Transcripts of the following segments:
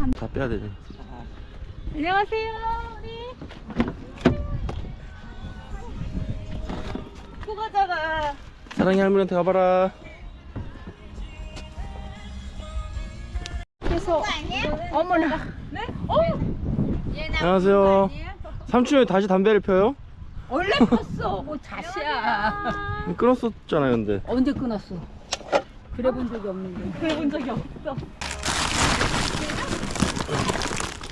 간. 다 빼야 되네. 안녕하세요. 우리. 그거잖아. 사랑이 할머니한테 가봐라. 그래서 어머나. 네? 어? 안녕하세요. 삼촌이 다시 담배를 펴요? 원래 폈어. 뭐 자시야. 끊었었잖아요, 근데. 언제 끊었어? 그래 본 적이 없는데. 그래 본 적이 없어.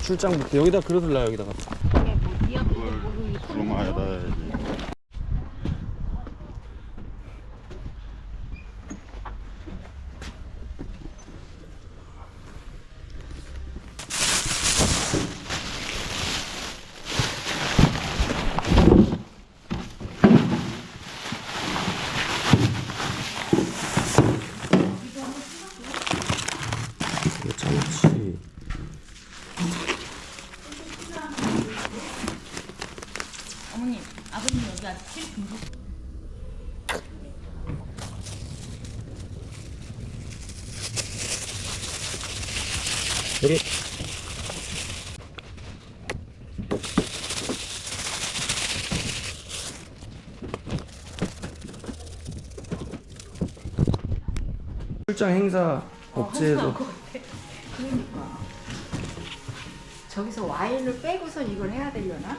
출장부터 여기다 그릇을 놔요, 여기다가. 그럼아야다 해야지. 이게 참치. 어머님, 아직 칠 여기. 출장 행사 업체에서 저기서 와인을 빼고서 이걸 해야 되려나?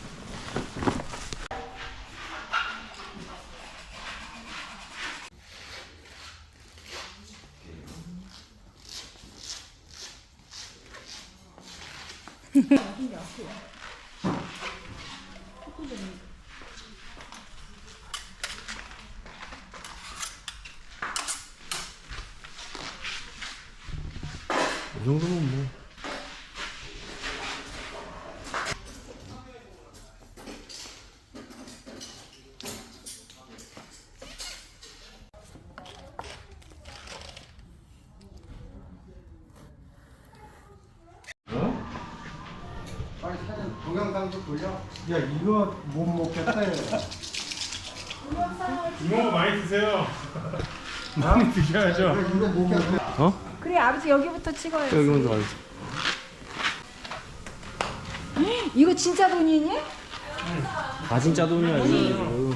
이 정도면 동영상도 돌려. 야 이거 못 먹겠다. 얘. 이모 많이 드세요. 많이 드셔야죠. 이거 못 먹겠다. 어? 그래 아버지 여기부터 찍어요. 여기 먼저 가야지. 이거 진짜 돈이니? 다 진짜 돈이야, 이거.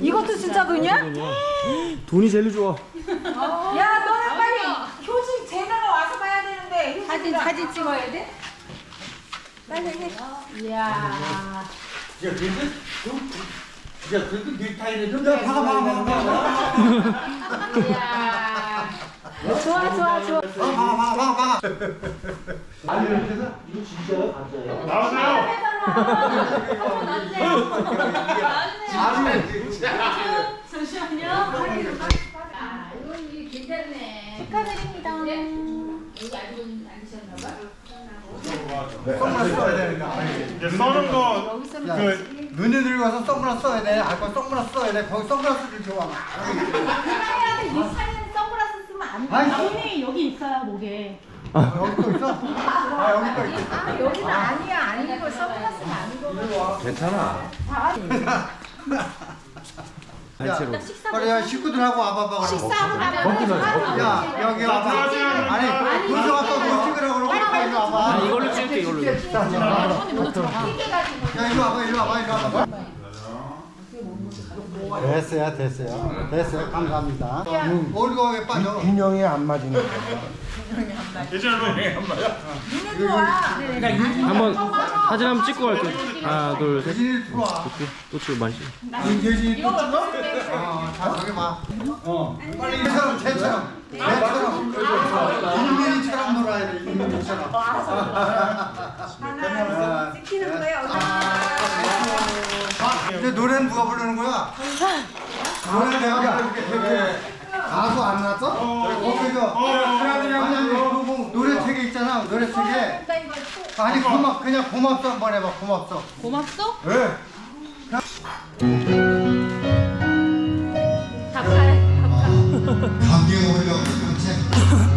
이것도 진짜 돈이야? 돈이 제일 좋아. 야 너는 빨리 효진 제대로 와서 봐야 되는데 사진 사진 찍어야 돼? 빨리 해. 이야. 야 그래도 넥타이를 좀. 야 봐봐 봐봐 봐봐. 이야. 좋아 좋아 좋아. 봐봐 봐봐 봐봐. 아니 이렇게 해서 이거 진짜요 가짜예요? 나오세요. 잠시만요. 아, 이건 이게 괜찮네. 축하드립니다. 여기 알고 앉으셨나 봐. 선글라스 써야 되니까. 아니, 이제 써는 거 여기서는 그 눈이 와서 선글라스 써야 돼. 아까 선글라스 써야 돼. 거기 선글라스를 좋아. 이 사진 선글라스 쓰면 안 돼. 아니 여기 있어요, 목에. 여기 또 있어? 아 여기 또 있어. 아 여기는 아니야 아니고 선글라스는 아니고. 괜찮아. 야, 빨리 야 식구들하고 와봐봐. 식사하고 먹기만 야 여기 와봐. 아니 문서가 또 찍으라고 그러고 빨리 와봐. 이걸로 찍을게, 이걸로. 야 이리 와봐 이리 와봐 이리 와봐. 됐어요, 됐어요. 됐어요. 감사합니다. 어디가 왜 빠져? 균형이 안 거야. 눈에도 와. 한번 사진 한번 찍고 갈게요. 하나, 둘, 셋. 들어와. 또 찍고 많이 찍어. 예진이 또 찍어? 어, 자, 저기 봐. 어, 빨리 이처럼, 쟤처럼. 쟤처럼. 인민이처럼 놀아야 돼, 인민이처럼. 하나, 찍히는 거예요. 아, 이제 노래는 누가 부르는 거야? 노래 내가. 되게. 가수 안 나왔어? 어, 그죠? 아니, 아니, 그거 노래 책에 있잖아, 노래 책에. 아니, 고맙, 그냥 고맙소 한번 해봐, 고맙소. 고맙소? 왜? 감기가 오려고 그렇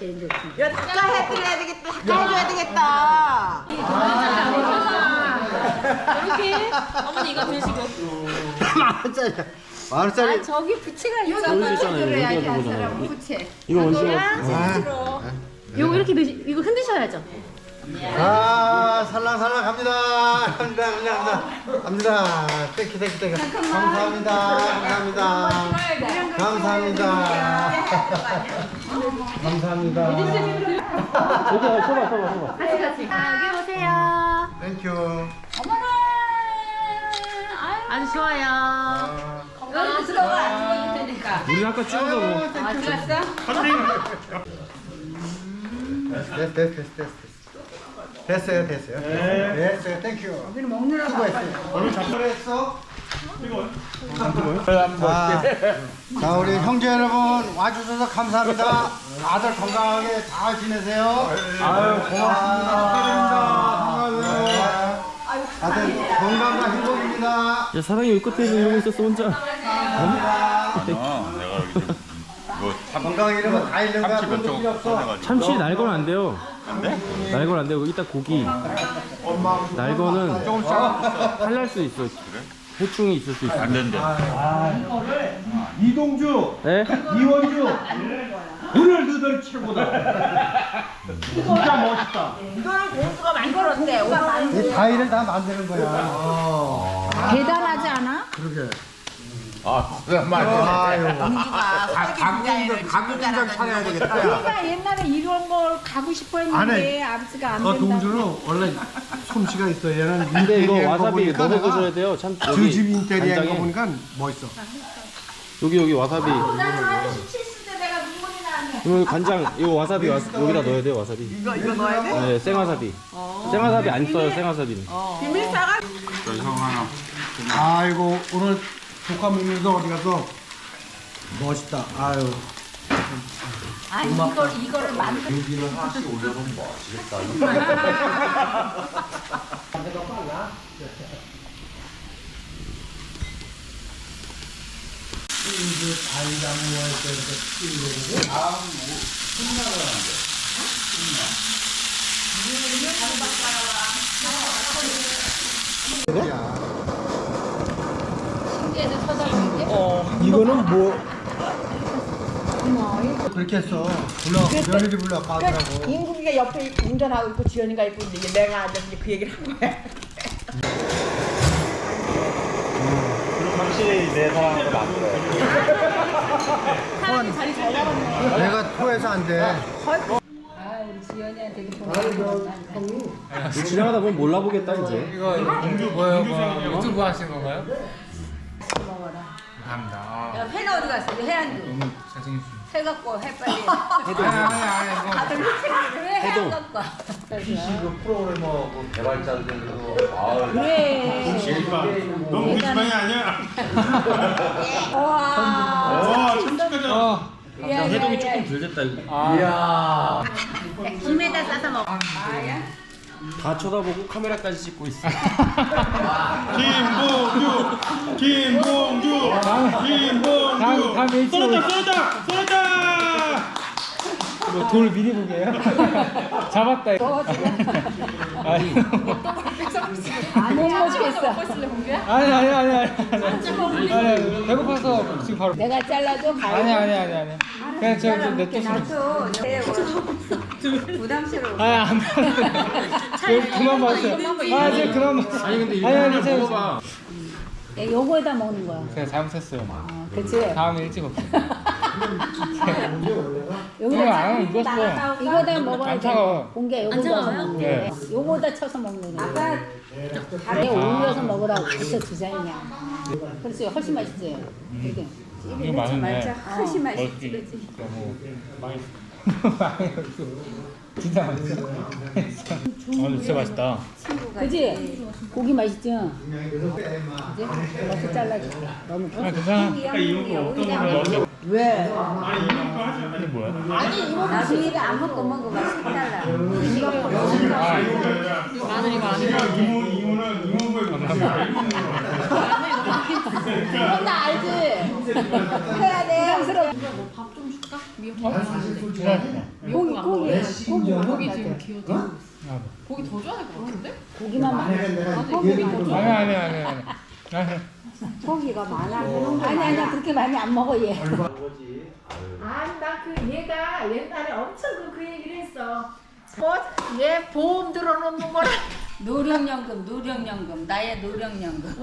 야, 닭가 해드려야 되겠다. 닭가 해줘야 되겠다. 이렇게 어머니 이거 드시고. 만 원짜리. 만 원짜리. 저기 부채가 있어. 여기 있잖아요. 여기가 그거잖아요. 이거 원시야. 아, 요거 이렇게 드시 이거 흔드셔야죠. 아, 살랑살랑 갑니다. 갑니다, 갑니다, 갑니다. 갑니다. 땡큐, 땡큐, 땡큐. 감사합니다. 감사합니다. 감사합니다. 감사합니다. 여기 서봐, 서봐, 서봐. 같이 같이. 아, 여기 보세요. 땡큐. 아주 좋아요. 아, 여기 들어가 안 죽어도 되니까. 우리 아까 찍어서 뭐. 아 들어갔어? 됐어, 됐어, 됐어, 됐어. 됐어요, 됐어요. 됐어요, 땡큐. 여기는 먹느라고 수고했어요. 오늘 잘 했어. 자, 자, 우리 형제 여러분 와주셔서 감사합니다. 다들 건강하게 잘 지내세요. 아유, 고맙습니다. 다들 건강과 행복입니다. 야, 사랑이 여기 끝에 이러고 있었어, 혼자. 감사합니다. 내가 여기 좀 이거 참 건강 잃으면 다 잃는 거야. 참치 돈도 몇종 필요 없어. 꺼내가지고 참치 날 건 안 돼요. 날 건 안 되고, 이따 고기. 날 거는 할날 수 있어. 해충이 있을 수 있어. 안 된대. 이동주, 네? 이원주, 오늘 너들 최고다. 진짜 멋있다. 만들었대. 오빠 만이 다이를 다 만드는 거야. 대단하지 않아? 그러게. 아, 정말. 아유. 가구 공장 차려야 되겠다. 우리가 옛날에 이런 걸 가고 싶어 안 했는데 아버지가 안 저 된다고. 동주는 원래 솜씨가 있어. 얘는 근데 이거 인테리어 거 와사비 보니까 넣어 내가 드셔야 돼요. 참, 저집 인테리어 거 간장에. 보니까 멋있어. 여기, 여기 와사비. 나는 아저씨 칠수 때 내가 눈물이 나네. 이거 간장, 이거 와사비 와, 여기다 넣어야 돼요, 와사비. 이거, 이거 넣어야 돼? 네, 생와사비. 생와사비 안 써요, 생와사비는. 아이고 오늘 조카 먹면서 어디 가서 멋있다. 아유. 아니 이걸 이거를 만들. 이거는 뭐? 그렇게 했어. 불러 며느리 불러 가더라고. 인국이가 옆에 운전하고 있고 지연이가 있고 이제 내가 앉아서 이제 그 얘기를 한 거야. 내가 토해서 안 돼. 아 우리 지연이한테도 보내. 지나가다 보면 몰라보겠다, 이제. 야 회는 어디 갔어? 이거 해안도. 회 갖고 해 빨리. 다들 회 해안 갖고. 와. 그래. 너무 우리 집안이 아니야. 와. 어, 참치까지. 해동이 조금 덜 됐다, 이거. 김에다 싸서 먹어. 다 쳐다보고 카메라까지 찍고 있어. 김봉주, 김봉주. 쏟았다, 쏟았다, 쏟았다. 돌 미리 보게요? 잡았다 이거. 못 먹겠어. 아니 아니 아니 아니. 아니 아니 배고파서 지금 바로. 내가 잘라줘. 아니 아니 아니 아니. 그냥 저내 뜻으로. 나도 내 부담스러워. 아니 안 돼. 그만 마세요. 아 이제 그만 마세요. 아니, 근데 이거 아니, 아니, 하나 제가- 먹어봐. 야, 요거에다 먹는 거야. 제가 잘못했어요. 어, 그치? 다음에 일찍. 여기다 이거 안 익었어. 이거다 먹어야 안 돼. 공개 요거 넣어서 먹는 네. 거. 요거다 쳐서 먹는 거. 아까 다리에 올려서 먹으라고 그쵸 디자인이야. 그렇지 훨씬 맛있지. 이렇게. 이거 맛있네. 훨씬 맛있지. 멋있지. 그렇지. 너무 진짜 맛있어. 아 근데 진짜 맛있다. 그지? 고기 맛있지? 이렇게 잘라줄게. 너무 아 괜찮아. 왜? 이게 뭐야? 아니 이거 무슨 안 먹고 먹어 봐. 색달라. 아 이모, 이모는 이모부에 그럼 나 알지? 해야 돼. 부담스러워. 고기 고기 고기 고기 지금 기어져. 고기 더 줘야 될 것 같은데? 고기만 많아. 아니 아니 아니 아니. 아니. 고기가 많아. 아니 아니야 그렇게 많이 안 먹어 얘. 아니 나 그 얘가 옛날에 엄청 그, 그 얘기를 했어. 뭐얘 보험 들어놓는 거라. 노령연금 노령연금 나의 노령연금.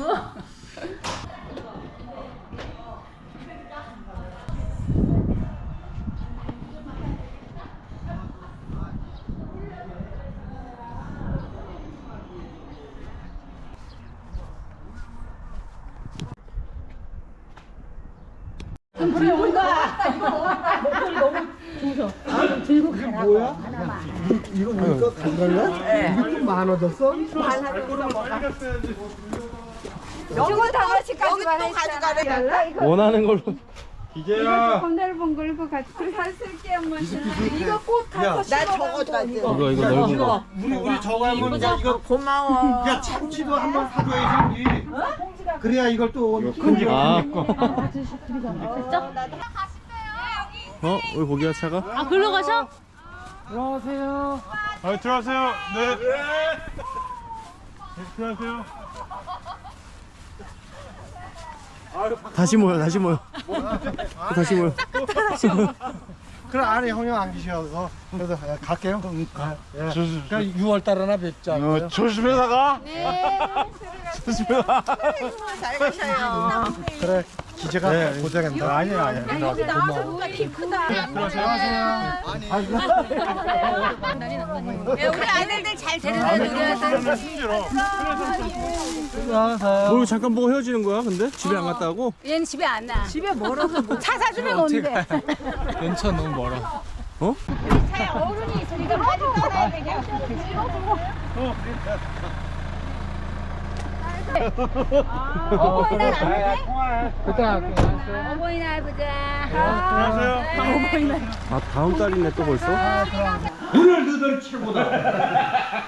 이거 보니까 간갈래? 이게 좀 많아졌어? 요거 다 같이까지만 했잖아. 원하는 걸로 기계야. 넓은 걸고 같이 살쓸게 엄마. 이거 꽃 야, 나 저거 다 이거 이거 넓은 거 우리 우리 저거 한번 야 이거 고마워. 야 참치도 한번 사줘야지 우리. 그래야 이걸 또 큰지 아. 어? 왜 고기가 차가? 아 글로 가셔? 들어가세요. 아, 들어가세요. 네. 네, 들어가세요. 다시 모여 다시 모여 다시 모여 그래 안에 형님 안 계셔서 그래서 야, 갈게요. 응, 가. 예. 그러니까 6월 달에나 뵙자. 어, 조심해서 가. 잘 가셔요. 그래 기재가 고생한다. 아니야 아니야. 여기 나와서 누가 키 크다. 우리 아들들 잘 데려다 힘들어. 뭘 잠깐 보고 헤어지는 거야 근데? 집에 안 갔다 오고? 얘는 집에 안 나. 집에 멀어서 차 사주면 온대. 연천 너무 멀어. 차에 어른이 있으니까 빨리 떠나야 되냐. 어머니날 안 돼? 그때. 어머니날 보자. 들어가세요. 아 다음 달이네 또 벌써? 오늘 너들 최고다.